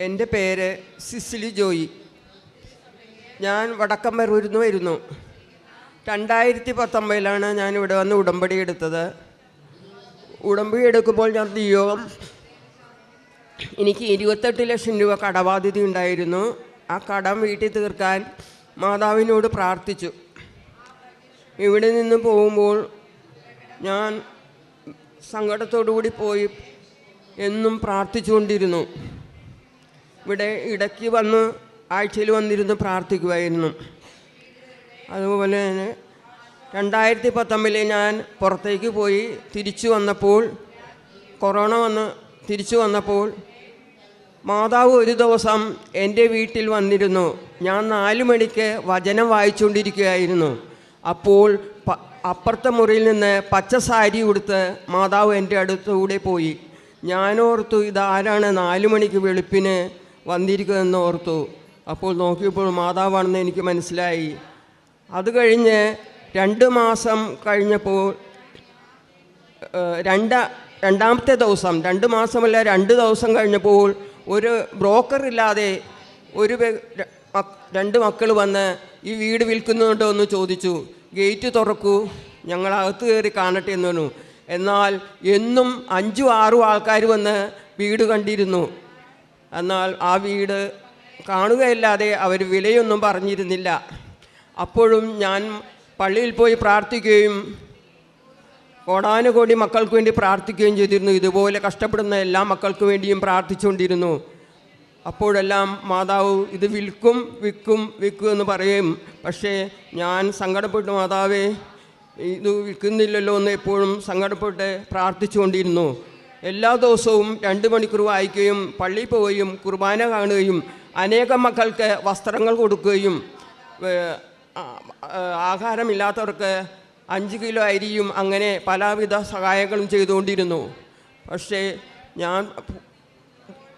എന്റെ പേര് സിസിലി ജോയി. ഞാൻ വടക്കമ്പരൂരിൽ നിന്ന് വരുന്നു. രണ്ടായിരത്തി പത്തൊമ്പതിലാണ് ഞാൻ ഇവിടെ വന്ന് ഉടമ്പടി എടുത്തത്. ഉടമ്പടി എടുക്കുമ്പോൾ ഞാൻ നിയോഗം എനിക്ക് ഇരുപത്തെട്ട് ലക്ഷം രൂപ കടബാധ്യത ഉണ്ടായിരുന്നു. ആ കടം വീട്ടിൽ തീർക്കാൻ മാതാവിനോട് പ്രാർത്ഥിച്ചു. ഇവിടെ നിന്ന് പോകുമ്പോൾ ഞാൻ സങ്കടത്തോടു കൂടി പോയി എന്നും പ്രാർത്ഥിച്ചുകൊണ്ടിരുന്നു. ഇവിടെ ഇടയ്ക്ക് വന്ന് ആഴ്ചയിൽ വന്നിരുന്ന് പ്രാർത്ഥിക്കുമായിരുന്നു അതുപോലെ തന്നെ രണ്ടായിരത്തി പത്തൊമ്പതിൽ ഞാൻ പുറത്തേക്ക് പോയി തിരിച്ചു വന്നപ്പോൾ കൊറോണ വന്ന് തിരിച്ചു വന്നപ്പോൾ മാതാവ് ഒരു ദിവസം എന്റെ വീട്ടിൽ വന്നിരുന്നു. ഞാൻ നാല് മണിക്ക് വചനം വായിച്ചുകൊണ്ടിരിക്കുകയായിരുന്നു. അപ്പോൾ അപ്പുറത്തെ മുറിയിൽ നിന്ന് പച്ച സാരി ഉടുത്ത് മാതാവ് എന്റെ അടുത്തുകൂടെ പോയി. ഞാനോർത്തു ഇതാരാണ് നാല് മണിക്ക് വെളുപ്പിന് വന്നിരിക്കുന്നതെന്ന് ഓർത്തു. അപ്പോൾ നോക്കിയപ്പോൾ മാതാവാണെന്ന് എനിക്ക് മനസ്സിലായി. അത് കഴിഞ്ഞ് രണ്ട് മാസം കഴിഞ്ഞപ്പോൾ രണ്ട രണ്ടാമത്തെ ദിവസം രണ്ട് മാസമല്ല രണ്ട് ദിവസം കഴിഞ്ഞപ്പോൾ ഒരു ബ്രോക്കർ ഇല്ലാതെ ഒരു രണ്ട് മക്കൾ വന്ന് ഈ വീട് വിൽക്കുന്നുണ്ടോ എന്ന് ചോദിച്ചു. ഗേറ്റ് തുറക്കൂ ഞങ്ങൾ അകത്ത് കയറി കാണട്ടെ എന്ന് പറഞ്ഞു. എന്നാൽ എന്നും അഞ്ചും ആറും ആൾക്കാർ വന്ന് വീട് കണ്ടിരുന്നു. എന്നാൽ ആ വീട് കാണുകയല്ലാതെ അവർ വിലയൊന്നും പറഞ്ഞിരുന്നില്ല. അപ്പോഴും ഞാൻ പള്ളിയിൽ പോയി പ്രാർത്ഥിക്കുകയും കോടാനുകോടി മക്കൾക്ക് വേണ്ടി പ്രാർത്ഥിക്കുകയും ചെയ്തിരുന്നു. ഇതുപോലെ കഷ്ടപ്പെടുന്ന എല്ലാ മക്കൾക്ക് വേണ്ടിയും പ്രാർത്ഥിച്ചുകൊണ്ടിരുന്നു. അപ്പോഴെല്ലാം മാതാവ് ഇത് വിൽക്കും വിൽക്കും വിൽക്കും എന്ന് പറയും. പക്ഷേ ഞാൻ സങ്കടപ്പെട്ട് മാതാവേ ഇത് വിൽക്കുന്നില്ലല്ലോ എന്ന് എപ്പോഴും സങ്കടപ്പെട്ട് പ്രാർത്ഥിച്ചുകൊണ്ടിരുന്നു. എല്ലാ ദിവസവും രണ്ട് മണിക്കൂർ വായിക്കുകയും പള്ളിയിൽ പോവുകയും കുർബാന കാണുകയും അനേകം മക്കൾക്ക് വസ്ത്രങ്ങൾ കൊടുക്കുകയും ആഹാരമില്ലാത്തവർക്ക് അഞ്ച് കിലോ അരിയും അങ്ങനെ പലവിധ സഹായങ്ങളും ചെയ്തുകൊണ്ടിരുന്നു. പക്ഷേ ഞാൻ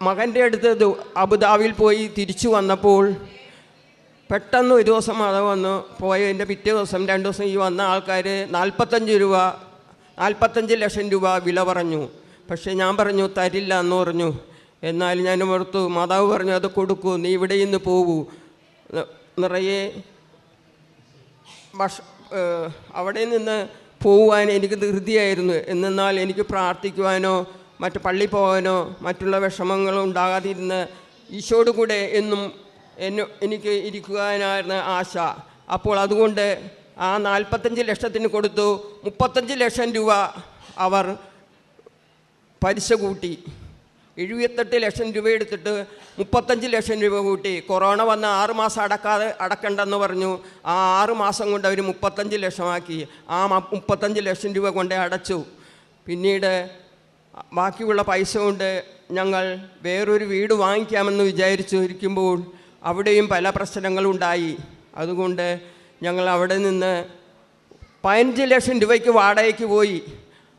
മകന്റെ അടുത്ത് അബുദാബിയിൽ പോയി തിരിച്ചു വന്നപ്പോൾ പെട്ടെന്ന് ഒരു ദിവസം അത് വന്നു. പോയതിന്റെ പിറ്റേ ദിവസം രണ്ട് ദിവസം ഈ വന്ന ആൾക്കാർ നാൽപ്പത്തഞ്ച് രൂപ നാൽപ്പത്തഞ്ച് ലക്ഷം രൂപ വില പറഞ്ഞു. പക്ഷേ ഞാൻ പറഞ്ഞു തരില്ല എന്ന് പറഞ്ഞു. എന്നാൽ ഞാൻ ഓർത്തു മാതാവ് പറഞ്ഞു അത് കൊടുക്കൂ നീ ഇവിടെ നിന്ന് പോകൂ നിറയെ ഭക്ഷ അവിടെ നിന്ന് പോകുവാൻ എനിക്ക് ധൃതിയായിരുന്നു. എന്നാൽ എനിക്ക് പ്രാർത്ഥിക്കുവാനോ മറ്റ് പള്ളി പോകാനോ മറ്റുള്ള വിഷമങ്ങളോ ഉണ്ടാകാതിരുന്ന് ഈശോട് കൂടെ എന്നും എന്നു എനിക്ക് ഇരിക്കുവാനായിരുന്നു ആശ. അപ്പോൾ അതുകൊണ്ട് ആ നാൽപ്പത്തഞ്ച് ലക്ഷത്തിന് കൊടുത്തു. മുപ്പത്തഞ്ച് ലക്ഷം രൂപ അവർ പലിശ കൂട്ടി. എഴുപത്തെട്ട് ലക്ഷം രൂപ എടുത്തിട്ട് മുപ്പത്തഞ്ച് ലക്ഷം രൂപ കൂട്ടി. കൊറോണ വന്ന ആറ് മാസം അടക്കാതെ അടക്കണ്ടെന്ന് പറഞ്ഞു. ആ ആറ് മാസം കൊണ്ട് അവർ മുപ്പത്തഞ്ച് ലക്ഷമാക്കി. ആ മുപ്പത്തഞ്ച് ലക്ഷം രൂപ കൊണ്ട് അടച്ചു. പിന്നീട് ബാക്കിയുള്ള പൈസ കൊണ്ട് ഞങ്ങൾ വേറൊരു വീട് വാങ്ങിക്കാമെന്ന് വിചാരിച്ചു ഇരിക്കുമ്പോൾ അവിടെയും പല പ്രശ്നങ്ങളുണ്ടായി അതുകൊണ്ട് ഞങ്ങൾ അവിടെ നിന്ന് പതിനഞ്ച് ലക്ഷം രൂപയ്ക്ക് വാടകയ്ക്ക് പോയി.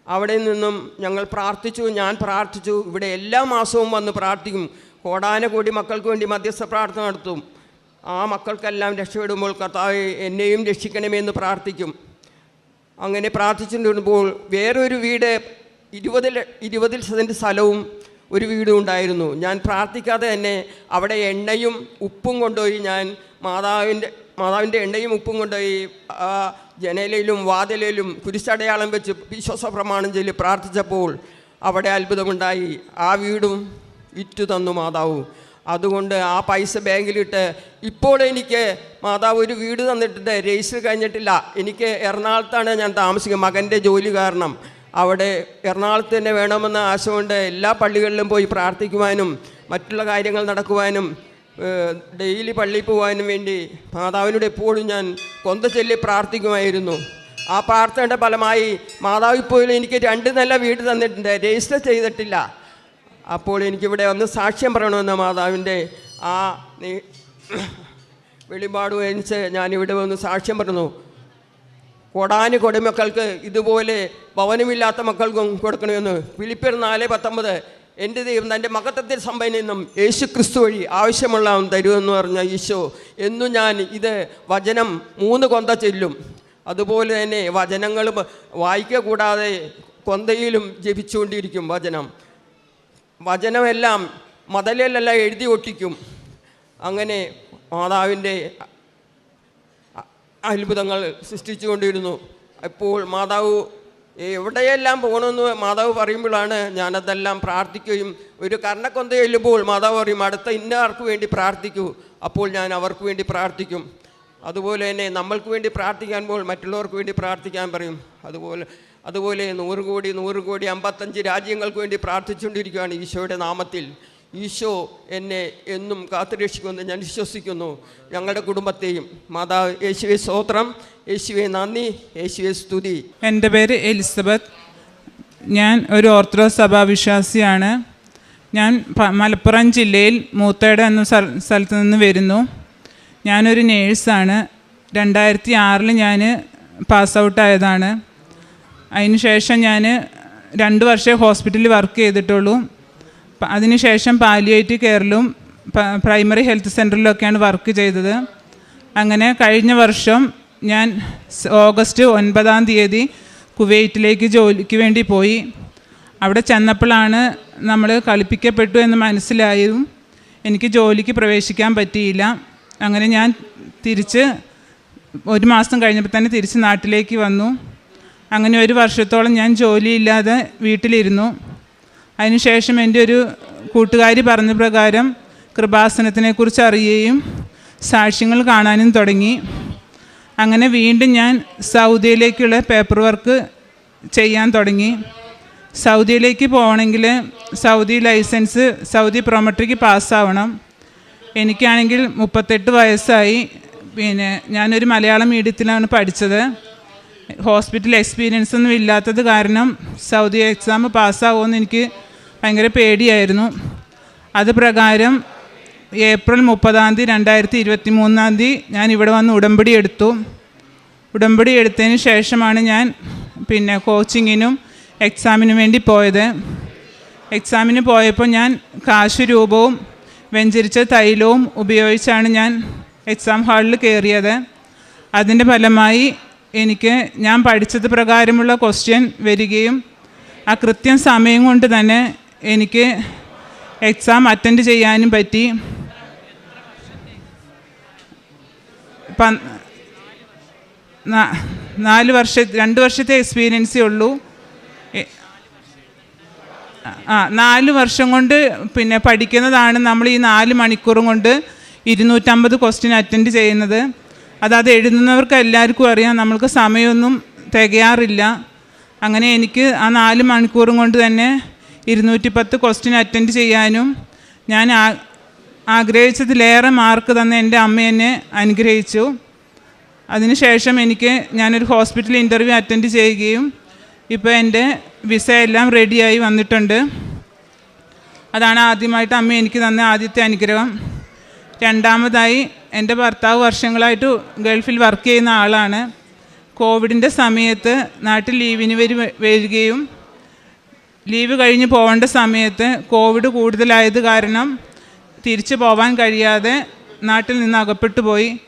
അവിടെ നിന്നും ഞങ്ങൾ പ്രാർത്ഥിച്ചു ഞാൻ പ്രാർത്ഥിച്ചു. ഇവിടെ എല്ലാ മാസവും വന്ന് പ്രാർത്ഥിക്കും. കോടാനകോടി മക്കൾക്ക് വേണ്ടി മധ്യസ്ഥ പ്രാർത്ഥന നടത്തും. ആ മക്കൾക്കെല്ലാം രക്ഷപ്പെടുമ്പോൾ കർത്താവ് എന്നെയും രക്ഷിക്കണമെന്ന് പ്രാർത്ഥിക്കും. അങ്ങനെ പ്രാർത്ഥിച്ചുകൊണ്ടിരുമ്പോൾ വേറൊരു വീട് ഇരുപത് ഇരുപതിൽ ഇരുപത് സെന്റ് സ്ഥലവും ഒരു വീടും ഉണ്ടായിരുന്നു. ഞാൻ പ്രാർത്ഥിക്കാതെ തന്നെ അവിടെ എണ്ണയും ഉപ്പും കൊണ്ടുപോയി ഞാൻ മാതാവിന്റെ മാതാവിന്റെ എണ്ണയും ഉപ്പും കൊണ്ടുപോയി ജനലയിലും വാതിലിലും കുരിശടയാളം വെച്ച് വിശ്വാസ പ്രമാണം ചൊല്ലി പ്രാർത്ഥിച്ചപ്പോൾ അവിടെ അത്ഭുതമുണ്ടായി. ആ വീടും വിറ്റു തന്നു മാതാവ്. അതുകൊണ്ട് ആ പൈസ ബാങ്കിലിട്ട് ഇപ്പോൾ എനിക്ക് മാതാവ് ഒരു വീട് തന്നിട്ടുണ്ട്. രജിസ്റ്റർ കഴിഞ്ഞിട്ടില്ല. എനിക്ക് എറണാകുളത്താണ് ഞാൻ താമസിക്കുന്നത്. മകന്റെ ജോലി കാരണം അവിടെ എറണാകുളത്ത് തന്നെ വേണമെന്ന ആശ കൊണ്ട് എല്ലാ പള്ളികളിലും പോയി പ്രാർത്ഥിക്കുവാനും മറ്റുള്ള കാര്യങ്ങൾ നടക്കുവാനും ഡെയിലി പള്ളിയിൽ പോകാനും വേണ്ടി മാതാവിനോട് എപ്പോഴും ഞാൻ കൊന്ത ചൊല്ലി പ്രാർത്ഥിക്കുമായിരുന്നു. ആ പ്രാർത്ഥനയുടെ ഫലമായി മാതാവ് ഇപ്പോഴും എനിക്ക് രണ്ട് നല്ല വീട് തന്നിട്ടുണ്ട്. രജിസ്റ്റർ ചെയ്തിട്ടില്ല. അപ്പോൾ എനിക്കിവിടെ ഒന്ന് സാക്ഷ്യം പറയണമെന്ന മാതാവിന്റെ ആ വെളിപാട് അനുസരിച്ച് ഞാനിവിടെ വന്ന് സാക്ഷ്യം പറഞ്ഞു. കൊടാന് കൊടിമക്കൾക്ക് ഇതുപോലെ ഭവനമില്ലാത്ത മക്കൾക്കും കൊടുക്കണമെന്ന്. ഫിലിപ്പിയർ നാല് പത്തൊമ്പത് എന്റെ ദൈവം തന്റെ മകത്വത്തിൽ നിന്നും യേശു ക്രിസ്തു വഴി ആവശ്യമുള്ള തരുമെന്ന് പറഞ്ഞ ഈശോ എന്നും ഞാൻ ഇത് വചനം മൂന്ന് കൊന്ത ചെല്ലും. അതുപോലെ തന്നെ വചനങ്ങൾ വായിക്കുക കൂടാതെ കൊന്തയിലും ജപിച്ചുകൊണ്ടിരിക്കും വചനം. വചനമെല്ലാം മതലിലെല്ലാം എഴുതി ഒട്ടിക്കും. അങ്ങനെ മാതാവിന്റെ അത്ഭുതങ്ങൾ സൃഷ്ടിച്ചുകൊണ്ടിരുന്നു. അപ്പോൾ മാതാവ് എവിടെയെല്ലാം പോകണമെന്ന് മാതാവ് പറയുമ്പോഴാണ് ഞാനതെല്ലാം പ്രാർത്ഥിക്കുകയും ഒരു കർണക്കൊന്ത ചെല്ലുമ്പോൾ മാതാവ് പറയും അടുത്ത ഇന്ന ആർക്ക് വേണ്ടി പ്രാർത്ഥിക്കൂ. അപ്പോൾ ഞാൻ അവർക്ക് വേണ്ടി പ്രാർത്ഥിക്കും. അതുപോലെ തന്നെ നമ്മൾക്ക് വേണ്ടി പ്രാർത്ഥിക്കാൻ പോൾ മറ്റുള്ളവർക്ക് വേണ്ടി പ്രാർത്ഥിക്കാൻ പറയും. അതുപോലെ അതുപോലെ നൂറ് കോടി നൂറ് കോടി അമ്പത്തഞ്ച് രാജ്യങ്ങൾക്ക് വേണ്ടി പ്രാർത്ഥിച്ചുകൊണ്ടിരിക്കുകയാണ് ഈശോയുടെ നാമത്തിൽ. ഈശോ എന്നെ എന്നും കാത്തുരക്ഷിക്കുമെന്ന് ഞാൻ വിശ്വസിക്കുന്നു. ഞങ്ങളുടെ കുടുംബത്തെയും മാതാവ് യേശുവെ സ്തോത്രം. യേശുവെ നന്ദി. യേശുവെ സ്തുതി. എന്റെ പേര് എലിസബത്ത്. ഞാൻ ഒരു ഓർത്തഡോക്സ് സഭാവിശ്വാസിയാണ്. ഞാൻ മലപ്പുറം ജില്ലയിൽ മൂത്തേട എന്ന സ്ഥല- സ്ഥലത്ത് നിന്ന് വരുന്നു. ഞാനൊരു നേഴ്സാണ്. രണ്ടായിരത്തി ആറിൽ ഞാൻ പാസ് ഔട്ടായതാണ്. അതിനുശേഷം ഞാൻ രണ്ട് വർഷമേ ഹോസ്പിറ്റലിൽ വർക്ക് ചെയ്തിട്ടുള്ളൂ. അതിനുശേഷം പാലിയേറ്റ് കെയറിലും പ്രൈമറി ഹെൽത്ത് സെന്ററിലൊക്കെയാണ് വർക്ക് ചെയ്തത്. അങ്ങനെ കഴിഞ്ഞ വർഷം ഞാൻ ഓഗസ്റ്റ് ഒൻപതാം തീയതി കുവൈറ്റിലേക്ക് ജോലിക്ക് വേണ്ടി പോയി. അവിടെ ചെന്നപ്പോഴാണ് നമ്മൾ കളിപ്പിക്കപ്പെട്ടു എന്ന് മനസ്സിലായതും എനിക്ക് ജോലിക്ക് പ്രവേശിക്കാൻ പറ്റിയില്ല. അങ്ങനെ ഞാൻ തിരിച്ച് ഒരു മാസം കഴിഞ്ഞപ്പോൾ തന്നെ തിരിച്ച് നാട്ടിലേക്ക് വന്നു. അങ്ങനെ ഒരു വർഷത്തോളം ഞാൻ ജോലിയില്ലാതെ വീട്ടിലിരുന്നു. അതിനുശേഷം എന്റെ ഒരു കൂട്ടുകാരി പറഞ്ഞ പ്രകാരം കൃപാസനത്തിനെക്കുറിച്ച് അറിയുകയും സാക്ഷ്യങ്ങൾ കാണാനും തുടങ്ങി. അങ്ങനെ വീണ്ടും ഞാൻ സൗദിയിലേക്കുള്ള പേപ്പർ വർക്ക് ചെയ്യാൻ തുടങ്ങി. സൗദിയിലേക്ക് പോകണമെങ്കിൽ സൗദി ലൈസൻസ് സൗദി പ്രൊമട്രിക്ക് പാസ്സാവണം എനിക്കാണെങ്കിൽ മുപ്പത്തെട്ട് വയസ്സായി. പിന്നെ ഞാനൊരു മലയാളം മീഡിയത്തിലാണ് പഠിച്ചത്. ഹോസ്പിറ്റൽ എക്സ്പീരിയൻസ് ഒന്നും ഇല്ലാത്തത് കാരണം സൗദി എക്സാം പാസ്സാവുമെന്ന് എനിക്ക് ഭയങ്കര പേടിയായിരുന്നു. അത് പ്രകാരം ഏപ്രിൽ മുപ്പതാം തീയതി രണ്ടായിരത്തി ഇരുപത്തി മൂന്നാം തീയതി ഞാൻ ഇവിടെ വന്ന് ഉടമ്പടി എടുത്തു. ഉടമ്പടി എടുത്തതിന് ശേഷമാണ് ഞാൻ പിന്നെ കോച്ചിങ്ങിനും എക്സാമിനും വേണ്ടി പോയത്. എക്സാമിന് പോയപ്പോൾ ഞാൻ കാശ് രൂപവും വെഞ്ചരിച്ച തൈലവും ഉപയോഗിച്ചാണ് ഞാൻ എക്സാം ഹാളിൽ കയറിയത്. അതിന്റെ ഫലമായി എനിക്ക് ഞാൻ പഠിച്ചത് പ്രകാരമുള്ള ക്വസ്റ്റ്യൻ വരികയും ആ കൃത്യം സമയം കൊണ്ട് തന്നെ എനിക്ക് എക്സാം അറ്റൻഡ് ചെയ്യാനും പറ്റി. നാല് വർഷ രണ്ട് വർഷത്തെ എക്സ്പീരിയൻസേ ഉള്ളൂ. ആ നാല് വർഷം കൊണ്ട് പിന്നെ പഠിക്കുന്നതാണ് നമ്മൾ ഈ നാല് മണിക്കൂറും കൊണ്ട് ഇരുന്നൂറ്റമ്പത് ക്വസ്റ്റ്യൻ അറ്റൻഡ് ചെയ്യുന്നത്. അതായത് അത് എഴുതുന്നവർക്ക് എല്ലാവർക്കും അറിയാം നമ്മൾക്ക് സമയമൊന്നും തികയാറില്ല. അങ്ങനെ എനിക്ക് ആ നാല് മണിക്കൂറും കൊണ്ട് തന്നെ ഇരുന്നൂറ്റി പത്ത് ക്വസ്റ്റ്യൻ അറ്റൻഡ് ചെയ്യാനും ഞാൻ ആ- ആഗ്രഹിച്ചതിലേറെ മാർക്ക് തന്ന എന്റെ അമ്മ എന്നെ അനുഗ്രഹിച്ചു. അതിനുശേഷം എനിക്ക് ഞാനൊരു ഹോസ്പിറ്റൽ ഇന്റർവ്യൂ അറ്റൻഡ് ചെയ്യുകയും ഇപ്പോൾ എന്റെ വിസ എല്ലാം റെഡിയായി വന്നിട്ടുണ്ട്. അതാണ് ആദ്യമായിട്ട് അമ്മ എനിക്ക് തന്ന ആദ്യത്തെ അനുഗ്രഹം. രണ്ടാമതായി എന്റെ ഭർത്താവ് വർഷങ്ങളായിട്ട് ഗൾഫിൽ വർക്ക് ചെയ്യുന്ന ആളാണ്. കോവിഡിന്റെ സമയത്ത് നാട്ടിൽ ലീവിന് വരി വരികയും ലീവ് കഴിഞ്ഞ് പോകേണ്ട സമയത്ത് കോവിഡ് കൂടുതലായത് കാരണം തിരിച്ചു പോകാൻ കഴിയാതെ നാട്ടിൽ നിന്ന് അകപ്പെട്ടു പോയി.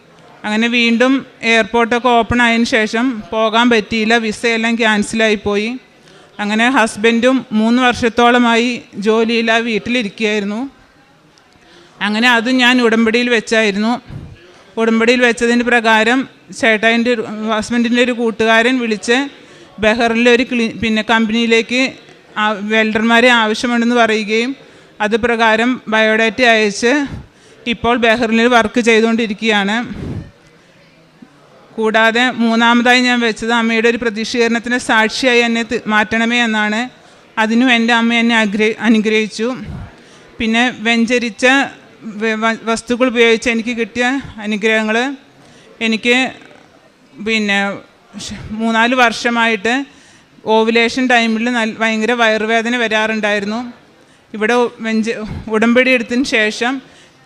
അങ്ങനെ വീണ്ടും എയർപോർട്ടൊക്കെ ഓപ്പൺ ആയതിനു ശേഷം പോകാൻ പറ്റിയില്ല. വിസയെല്ലാം ക്യാൻസലായി പോയി. അങ്ങനെ ഹസ്ബൻഡും മൂന്ന് വർഷത്തോളമായി ജോലിയില്ല വീട്ടിലിരിക്കുകയായിരുന്നു. അങ്ങനെ അതും ഞാൻ ഉടമ്പടിയിൽ വെച്ചായിരുന്നു. ഉടമ്പടിയിൽ വെച്ചതിന് പ്രകാരം ചേട്ടായിന്റെ ഹസ്ബൻഡിന്റെ ഒരു കൂട്ടുകാരൻ വിളിച്ച് ബഹറിലെ ഒരു ക്ലി പിന്നെ കമ്പനിയിലേക്ക് വെൽഡർമാരെ ആവശ്യമുണ്ടെന്ന് പറയുകയും അത് പ്രകാരം ബയോഡാറ്റ അയച്ച് ഇപ്പോൾ ബെഹ്റിനിൽ വർക്ക് ചെയ്തുകൊണ്ടിരിക്കുകയാണ്. കൂടാതെ മൂന്നാമതായി ഞാൻ വെച്ചത് അമ്മയുടെ ഒരു പ്രതിഷേധത്തിന് സാക്ഷിയായി എന്നെ മാറ്റണമേ എന്നാണ്. അതിനും എന്റെ അമ്മ എന്നെ ആഗ്രഹ അനുഗ്രഹിച്ചു. പിന്നെ വെഞ്ചരിച്ച വസ്തുക്കൾ ഉപയോഗിച്ച് എനിക്ക് കിട്ടിയ അനുഗ്രഹങ്ങൾ എനിക്ക് പിന്നെ മൂന്നാൽ വർഷമായിട്ട് ഓവുലേഷൻ ടൈമിൽ നല്ല ഭയങ്കര വയറുവേദന വരാറുണ്ടായിരുന്നു. ഇവിടെ വെഞ്ച് ഉടമ്പടി എടുത്തതിന് ശേഷം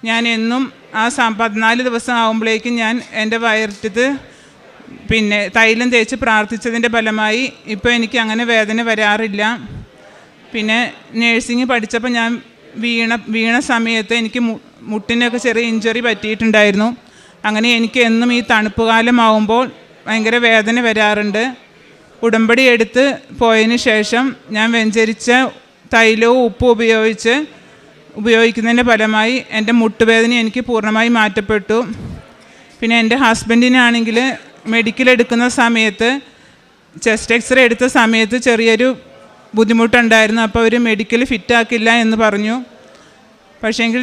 ഞാൻ എന്നും ആ സ പതിനാല് ദിവസം ആകുമ്പോഴേക്കും ഞാൻ എന്റെ വയറ്റത്ത് പിന്നെ തൈലം തേച്ച് പ്രാർത്ഥിച്ചതിന്റെ ഫലമായി ഇപ്പോൾ എനിക്ക് അങ്ങനെ വേദന വരാറില്ല. പിന്നെ നേഴ്സിംഗ് പഠിച്ചപ്പോൾ ഞാൻ വീണ വീണ സമയത്ത് എനിക്ക് മുട്ടിനൊക്കെ ചെറിയ ഇഞ്ചുറി പറ്റിയിട്ടുണ്ടായിരുന്നു. അങ്ങനെ എനിക്ക് എന്നും ഈ തണുപ്പ് കാലമാവുമ്പോൾ ഭയങ്കര വേദന വരാറുണ്ട്. ഉടമ്പടി എടുത്ത് പോയതിന് ശേഷം ഞാൻ വെഞ്ചരിച്ച തൈലവും ഉപ്പും ഉപയോഗിച്ച് ഉപയോഗിക്കുന്നതിന്റെ ഫലമായി എന്റെ മുട്ടുവേദന എനിക്ക് പൂർണമായി മാറ്റപ്പെട്ടു. പിന്നെ എന്റെ ഹസ്ബൻഡിനാണെങ്കിൽ മെഡിക്കൽ എടുക്കുന്ന സമയത്ത് ചെസ്റ്റ് എക്സ്റേ എടുത്ത സമയത്ത് ചെറിയൊരു ബുദ്ധിമുട്ടുണ്ടായിരുന്നു. അപ്പോൾ അവർ മെഡിക്കൽ ഫിറ്റാക്കില്ല എന്ന് പറഞ്ഞു. പക്ഷേങ്കിൽ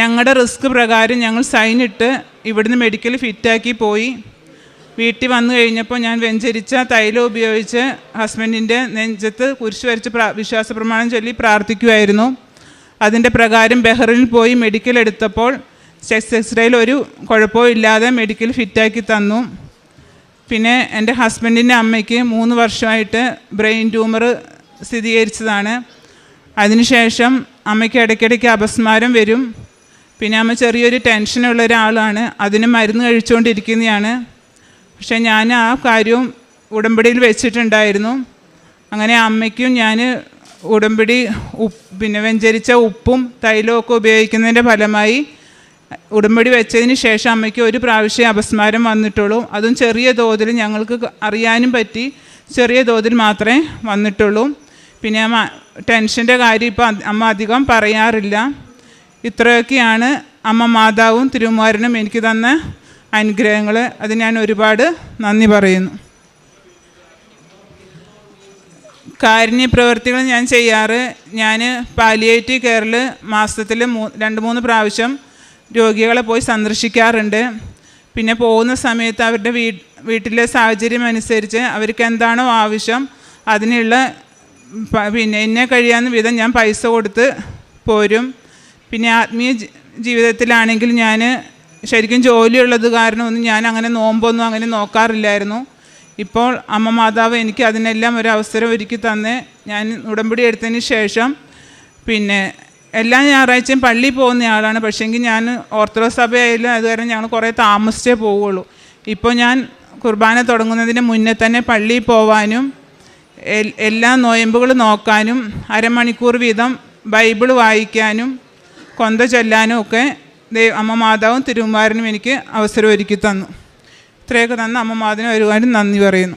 ഞങ്ങളുടെ റിസ്ക് പ്രകാരം ഞങ്ങൾ സൈൻ ഇട്ട് ഇവിടുന്ന് മെഡിക്കൽ ഫിറ്റാക്കി പോയി. വീട്ടിൽ വന്നു കഴിഞ്ഞപ്പോൾ ഞാൻ വെഞ്ചരിച്ച തൈലം ഉപയോഗിച്ച് ഹസ്ബൻഡിന്റെ നെഞ്ചത്ത് കുരിശ് വരച്ച് പ്രാ വിശ്വാസ പ്രമാണം ചൊല്ലി പ്രാർത്ഥിക്കുമായിരുന്നു അതിന്റെ പ്രകാരം ബെഹ്റിൽ പോയി മെഡിക്കൽ എടുത്തപ്പോൾ ചെസ്റ്റ് എക്സ്റേയിൽ ഒരു കുഴപ്പവും ഇല്ലാതെ മെഡിക്കൽ ഫിറ്റാക്കി തന്നു. പിന്നെ എന്റെ ഹസ്ബൻഡിന്റെ അമ്മയ്ക്ക് മൂന്ന് വർഷമായിട്ട് ബ്രെയിൻ ട്യൂമർ സ്ഥിരീകരിച്ചതാണ്. അതിനുശേഷം അമ്മയ്ക്ക് ഇടയ്ക്കിടയ്ക്ക് അപസ്മാരം വരും. പിന്നെ അമ്മ ചെറിയൊരു ടെൻഷനുള്ള ഒരാളാണ്. അതിന് മരുന്ന് കഴിച്ചുകൊണ്ടിരിക്കുന്നതാണ്. പക്ഷേ ഞാൻ ആ കാര്യവും ഉടമ്പടിയിൽ വെച്ചിട്ടുണ്ടായിരുന്നു. അങ്ങനെ അമ്മയ്ക്കും ഞാൻ ഉടമ്പടി ഉപ്പ് പിന്നെ വെഞ്ചരിച്ച ഉപ്പും തൈലവും ഒക്കെ ഉപയോഗിക്കുന്നതിന്റെ ഫലമായി ഉടമ്പടി വെച്ചതിന് ശേഷം അമ്മയ്ക്ക് ഒരു പ്രാവശ്യം അപസ്മാരം വന്നിട്ടുള്ളൂ. അതും ചെറിയ തോതിൽ ഞങ്ങൾക്ക് അറിയാനും പറ്റി ചെറിയ തോതിൽ മാത്രമേ വന്നിട്ടുള്ളൂ. പിന്നെ ടെൻഷന്റെ കാര്യം ഇപ്പോൾ അമ്മ അധികം പറയാറില്ല. ഇത്രയൊക്കെയാണ് അമ്മ മാതാവും തിരുമാരനും എനിക്ക് തന്ന അനുഗ്രഹങ്ങൾ അത് ഞാൻ ഒരുപാട് നന്ദി പറയുന്നു. കാരുണ്യ പ്രവർത്തികൾ ഞാൻ ചെയ്യാറ്. ഞാൻ പാലിയേറ്റീവ് കെയറിൽ മാസത്തിൽ മൂ രണ്ട് മൂന്ന് പ്രാവശ്യം രോഗികളെ പോയി സന്ദർശിക്കാറുണ്ട്. പിന്നെ പോകുന്ന സമയത്ത് അവരുടെ വീ വീട്ടിലെ സാഹചര്യം അനുസരിച്ച് അവർക്ക് എന്താണോ ആവശ്യം അതിനുള്ള പിന്നെ എന്നെ കഴിയാവുന്ന വിധം ഞാൻ പൈസ കൊടുത്ത് പോരും. പിന്നെ ആത്മീയ ജീവിതത്തിലാണെങ്കിൽ ഞാൻ ശരിക്കും ജോലിയുള്ളത് കാരണമൊന്നും ഞാൻ അങ്ങനെ നോമ്പൊന്നും അങ്ങനെ നോക്കാറില്ലായിരുന്നു. ഇപ്പോൾ അമ്മ മാതാവ് എനിക്ക് അതിനെല്ലാം ഒരു അവസരം ഒരുക്കി തന്ന് ഞാൻ ഉടമ്പടി എടുത്തതിന് ശേഷം പിന്നെ എല്ലാ ഞായറാഴ്ചയും പള്ളിയിൽ പോകുന്ന ആളാണ്. പക്ഷേങ്കിൽ ഞാൻ ഓർത്തഡോക്സ് സഭയായാലും അത് കാരണം ഞങ്ങൾ കുറേ താമസിച്ചേ പോവുള്ളൂ. ഇപ്പോൾ ഞാൻ കുർബാന തുടങ്ങുന്നതിന് മുന്നേ തന്നെ പള്ളിയിൽ പോവാനും എല്ലാ നോയമ്പുകൾ നോക്കാനും അരമണിക്കൂർ വീതം ബൈബിൾ വായിക്കാനും കൊന്ത ചൊല്ലാനും ഒക്കെ ദൈവ അമ്മ മാതാവും തിരുവുമാരനും എനിക്ക് അവസരം ഒരുക്കി തന്നു. ഇത്രയൊക്കെ തന്ന അമ്മ ഒരുപാട് നന്ദി പറയുന്നു.